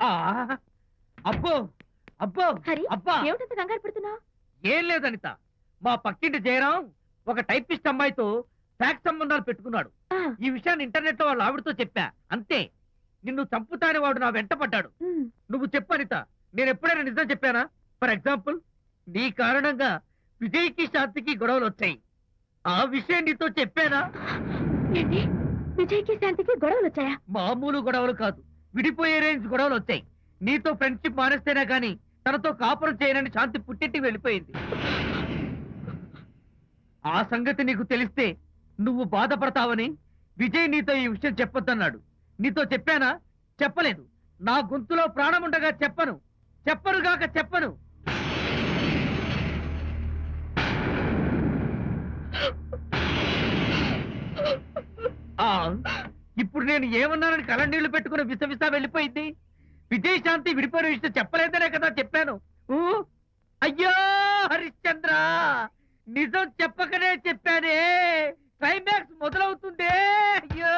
అబ్బో అబ్బో హరి అబ్బా. ఏమిటంత కంగారు పడుతున్నావు? ఏం లేదు అనిత. మా పక్కింటి జయరాం ఒక టైపిస్ట్ అమ్మాయితో ఫ్యాక్స్ సంబంధాలు పెట్టుకున్నాడు. ఈ విషయాన్ని ఇంటర్నెట్లో వాళ్ళ ఆవిడతో చెప్పా. అంతే. నిన్ను చంపుతాని వాడు నా వెంట పడ్డాడు. నువ్వు చెప్పు అనిత. నేను ఎప్పుడైనా నిజం చెప్పానా? ఫర్ ఎగ్జాంపుల్ నీ కారణంగా విజయ్కి శాంతికి గొడవలు వచ్చాయి. ఆ విషయం నీతో చెప్పానా? విజయ్కి శాంతికి గొడవలు వచ్చాయా? మామూలు గొడవలు కాదు. విడిపోయే రేంజ్ గొడవలు వచ్చాయి. నీతో ఫ్రెండ్షిప్ మానేస్తేనే కానీ తనతో కాపురం చేయనని శాంతి పుట్టిట్టి వెళ్ళిపోయింది. ఆ సంగతి నీకు తెలిస్తే నువ్వు బాధపడతావని విజయ్ నీతో ఈ విషయం చెప్పొద్దన్నాడు. నీతో చెప్పానా? చెప్పలేదు. నా గొంతులో ప్రాణం ఉండగా చెప్పను చెప్పరుగాక చెప్పను. ఆ ఇప్పుడు నేను ఏమన్నానని కళ్ళనీళ్ళు పెట్టుకుని విసవిసా వెళ్ళిపోయింది? విజయ్ శాంతి విడిపోయిన విషయం చెప్పలేదనే కదా చెప్పాను. అయ్యో హరిశ్చంద్ర! నిజం చెప్పకనే చెప్పానే! క్లైమాక్స్ మొదలవుతుందే! అయ్యో!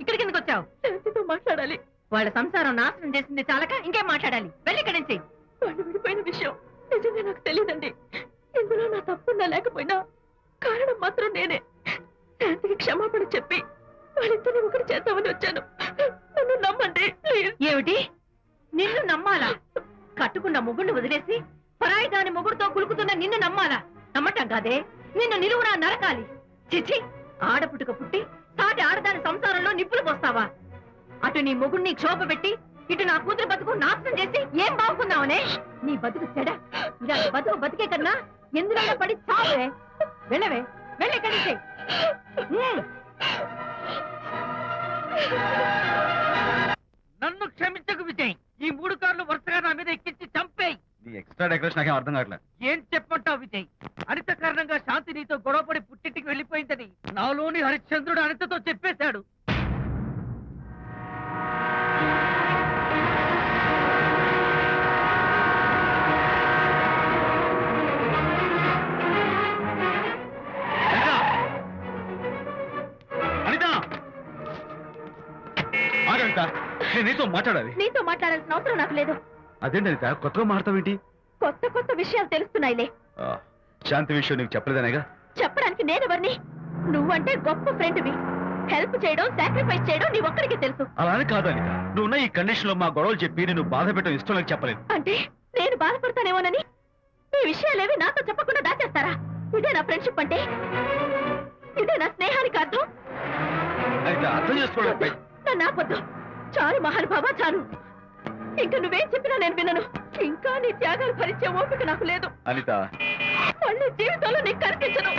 ఇక్కడికి ఎందుకు వచ్చావు. శాంతితో మాట్లాడాలి. వాళ్ళ సంసారం నాశనం చేసింది చాలక ఇంకేం మాట్లాడాలి? వెళ్ళి ఇక్కడి నుంచి. వాళ్ళు విడిపోయిన విషయం. వాళ్ళిద్దరిని ఒకటి చేద్దామని వచ్చాను. నన్ను నమ్మండి ఏమిటి? నిన్ను నమ్మాలా? కట్టుకున్న మొగుడిని వదిలేసి పరాయి దాని మొగుడుతో కులుకుతున్న నిన్ను నమ్మాలా? నమ్మటం కాదే? నిన్ను నిలువునా నరకాలి. చిచి ఆడపుట్టుక పుట్టి తాటి ఆడదాని సంసారంలో నిప్పులు పోస్తావా? అటు నీ మొగుడిని క్షోభ పెట్టి ఇటు నా కూతురు బతుకు నాశనం చేసి ఏం బాగుకున్నావునే నీ బతుకు చెడ. ఇలా బతుకు బతికే కన్నా ఎందులో పడి చావే? వెళ్ళవే. వెళ్ళే ఇక్కడి నన్ను క్షమించకు విజయ్. ఈ మూడు కార్లు వరుసగా నా మీద ఎక్కించి చంపేయి. నీ ఎక్స్ట్రా డెకరేషన్ నాకేం అర్థం కావట్లేదు. ఏం చెప్పంటావు విజయ్? అనిత కారణంగా శాంతి నీతో గొడవపడి పుట్టింటికి వెళ్ళిపోయిందని నాలోని హరిశ్చంద్రుడు అనితతో చెప్పేశాడు. ఆగనిత నేను నీతో మాట్లాడాలి? నీతో మాట్లాడాల్సిన అవసరం నాకు లేదు. అదేంటి అనిత కొత్తగా మాట్లాడతావేంటి? కొత్త కొత్త విషయాలు తెలుస్తున్నాయిలే. శాంతి విషయం నీకు చెప్పలేదనేగా? చెప్పడానికి నేనెవరిని? నువ్వంటే గొప్ప ఫ్రెండ్వి. హెల్ప్ చేయడం సాక్రిఫైస్ చేయడం నీ ఒక్కడికి తెలుసు. అలానే కాదు అనిత. నువ్వున్న ఈ కండిషన్లో మా గొడవలు చెప్పి నేను బాధ పెట్టడం ఇష్టం నాకు చెప్పలేదు. అంటే నేను బాధపడతానేమోనని? ఈ విషయాలేవి నాతో చెప్పకుండా దాచేస్తారా? ఇదే నా ఫ్రెండ్షిప్ అంటే. ఇదే నా స్నేహానికి అర్థం. అనిత అర్థం చేసుకోవడం నన్ను ఆపొద్దు. చాలు మహానుభావ చాలు. ఇంకా నువ్వేం చెప్పినా నేను వినను. ఇంకా నీ త్యాగాలు భరించే ఓపిక నాకు లేదు. అనిత. మళ్ళీ జీవితంలో నీకు కనిపించను.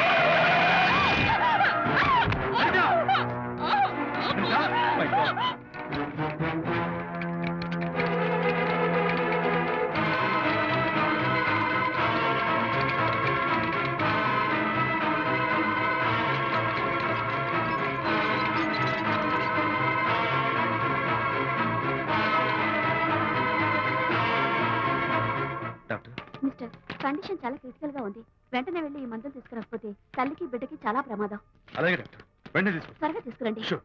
డాక్టర్. మిస్టర్ కండిషన్ చాలా క్రిటికల్గా ఉంది. వెంటనే వెళ్ళి ఈ మందులు తీసుకురాకపోతే తల్లికి బిడ్డకి చాలా ప్రమాదం. అలాగే డాక్టర్. వెంటనే తీసుకో త్వరగా తీసుకురండి. షూర్.